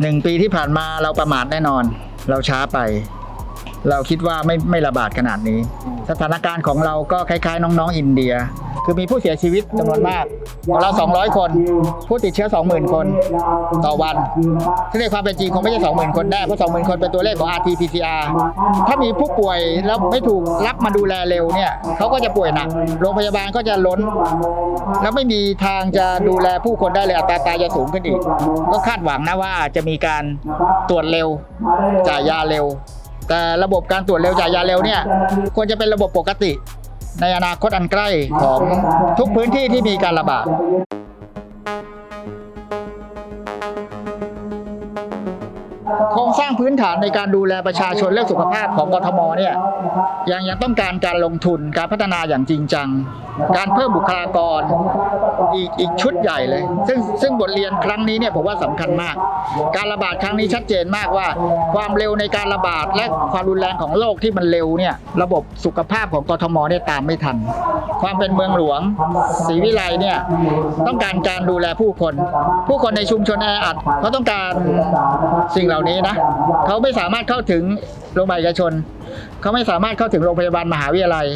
หนึ่งปีที่ผ่านมาเราประมาทแน่นอน เราช้าไป เราคิดว่าไม่ไม่ระบาดขนาดนี้ สถานการณ์ของเราก็คล้ายๆ น้องๆอินเดีย คือมีผู้เสียชีวิตจำนวนมากของเรา200 คน ผู้ติดเชื้อ 20,000 คนต่อวัน ซึ่งในความเป็นจริงคงไม่ใช่ 20,000 คนได้เพราะ 20,000 คนเป็นตัวเลขของ RT-PCR ถ้ามีผู้ป่วยแล้วไม่ถูกรับมาดูแลเร็วเนี่ยเขาก็จะป่วยหนัก โรงพยาบาลก็จะล้น แล้วไม่มีทางจะดูแลผู้คนได้เลยอัตราตายจะสูงขึ้นอีก ก็คาดหวังนะว่าจะมีการตรวจเร็วจ่ายยาเร็ว แต่ระบบการตรวจเร็วจ่ายยาเร็วเนี่ยควรจะเป็นระบบปกติ ในอนาคตอันใกล้ของทุกพื้นที่ที่มีการระบาด โครงสร้างพื้นฐานในการดูแลประชาชนเรื่องสุขภาพของกทมเนี่ยยังยังต้องการการลงทุนการพัฒนาอย่างจริงจัง การเพิ่มบุคลากรอีกอีกชุดใหญ่เลย ซึ่งซึ่งบทเรียนครั้งนี้เนี่ยผมว่าสำคัญมาก การระบาดครั้งนี้ชัดเจนมากว่า ความเร็วในการระบาดและความรุนแรงของโรคที่มันเร็วเนี่ยระบบสุขภาพของกทมเนี่ยตามไม่ทัน ความเป็นเมืองหลวงศรีวิไลเนี่ยต้องการการดูแลผู้คน ผู้คนในชุมชนแออัดเขาต้องการสิ่งเหล่านี้นะเขาไม่สามารถเข้าถึงโรงพยาบาลเอกชนเขาไม่สามารถเข้าถึงโรงพยาบาลมหาวิทยาลัย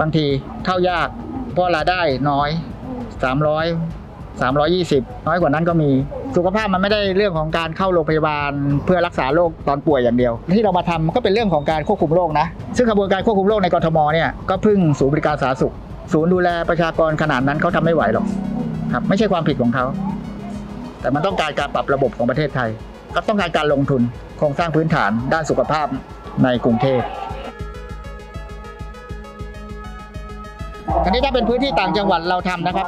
บางทีเข้ายากเพราะรายได้น้อย 300 320 น้อยกว่านั้นก็มี สุขภาพมันไม่ได้เรื่องของการเข้าโรงพยาบาล เพื่อรักษาโรคตอนป่วยอย่างเดียว ที่เรามาทำก็เป็นเรื่องของการควบคุมโรคนะ ซึ่งกระบวนการควบคุมโรคในกรทมเนี่ยก็พึ่งศูนย์บริการสาธารณสุข ศูนย์ดูแลประชากรขนาดนั้นเขาทำไม่ไหวหรอกครับ ไม่ใช่ความผิดของเขา แต่มันต้องการการปรับระบบของประเทศไทย ก็ต้องการการลงทุนโครงสร้างพื้นฐานด้านสุขภาพในกรุงเทพอันนี้ถ้าเป็นพื้นที่ต่างจังหวัดเราทำนะครับ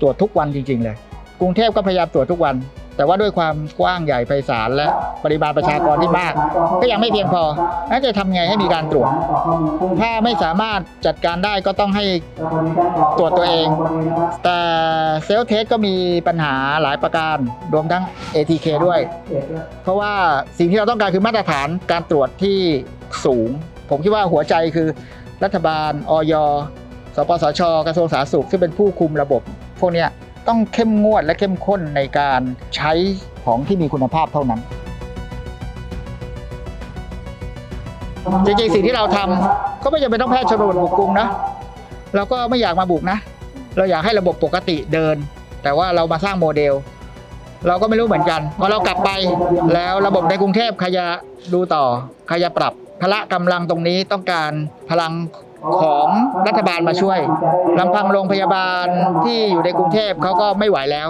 ตรวจทุกวันจริง ๆ เลย กรุงเทพก็พยายามตรวจทุกวัน แต่ว่าด้วยความกว้างใหญ่ไพศาลและปริมาณประชากรที่มาก ก็ยังไม่เพียงพอนั่นจะทำไงให้มีการตรวจ ถ้าไม่สามารถจัดการได้ก็ต้องให้ตรวจตัวเอง แต่เซลล์เทสก็มีปัญหาหลายประการ รวมทั้ง ATK ด้วย เพราะว่าสิ่งที่เราต้องการคือมาตรฐานการตรวจที่สูง ผมคิดว่าหัวใจคือรัฐบาล อย สปสช กระทรวงสาธารณสุข ซึ่งเป็นผู้คุมระบบ พวกนี้ ต้องเข้มงวดและเข้มข้นในการใช้ของที่มีคุณภาพเท่านั้น จริงๆ สิ่งที่เราทำก็ไม่จำเป็นต้องแพทย์ชนบทบุกกรุงนะเราก็ไม่อยากมาบุกนะ เราอยากให้ระบบปกติเดิน แต่ว่าเรามาสร้างโมเดล เราก็ไม่รู้เหมือนกันพอเรากลับไปแล้วระบบในกรุงเทพใครจะดูต่อใครจะปรับพละกำลังตรงนี้ต้องการพลัง ของรัฐบาลมาช่วยลำพังโรงพยาบาลที่อยู่ในกรุงเทพเขาก็ไม่ไหวแล้ว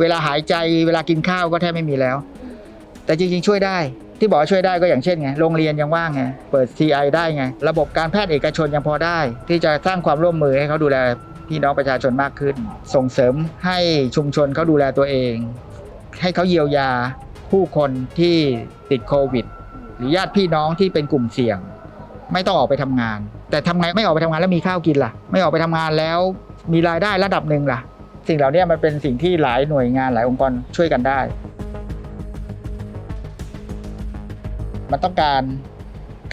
เวลาหายใจเวลากินข้าวก็แทบไม่มีแล้ว แต่จริงๆ ช่วยได้ ที่บอกช่วยได้ก็อย่างเช่นไงโรงเรียนยังว่างไงเปิด CI ได้ไง ระบบการแพทย์เอกชนยังพอได้ ที่จะสร้างความร่วมมือให้เขาดูแลพี่น้องประชาชนมากขึ้น ส่งเสริมให้ชุมชนเขาดูแลตัวเอง ให้เขาเยียวยาผู้คนที่ติดโควิด หรือญาติพี่น้องที่เป็นกลุ่มเสี่ยง ไม่ต้องออกไปทำงาน แต่ทำไงไม่ออกไปทำงานแล้วมีข้าวกินล่ะ ไม่ออกไปทำงานแล้วมีรายได้ระดับหนึ่งล่ะ สิ่งเหล่านี้มันเป็นสิ่งที่หลายหน่วยงานหลายองค์กรช่วยกันได้ มันต้องการ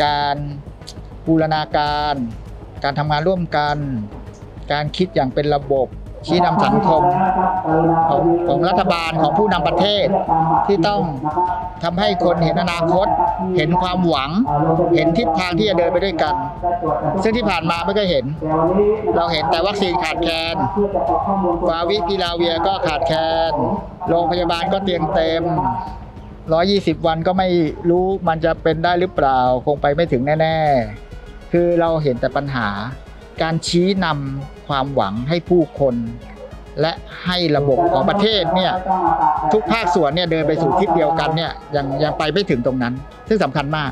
การบูรณาการ การทำงานร่วมกัน การคิดอย่างเป็นระบบ ชี้นำสังคมของของรัฐบาลของผู้นำประเทศที่ต้องทำให้คนเห็นอนาคต เห็นความหวัง เห็นทิศทางที่จะเดินไปด้วยกัน ซึ่งที่ผ่านมาไม่เคยเห็น เราเห็นแต่วัคซีนขาดแคลนฟาวิพิลาเวียก็ขาดแคลนโรงพยาบาลก็เตียงเต็ม120วันก็ไม่รู้มันจะเป็นได้หรือเปล่า คงไปไม่ถึงแน่ ๆ คือเราเห็นแต่ปัญหา การชี้นำ ความหวังให้ผู้คน และให้ระบบของประเทศเนี่ยทุกภาคส่วนเนี่ยเดินไปสู่ทิศเดียวกันเนี่ยยังยังไปไม่ถึงตรงนั้น ซึ่งสำคัญมาก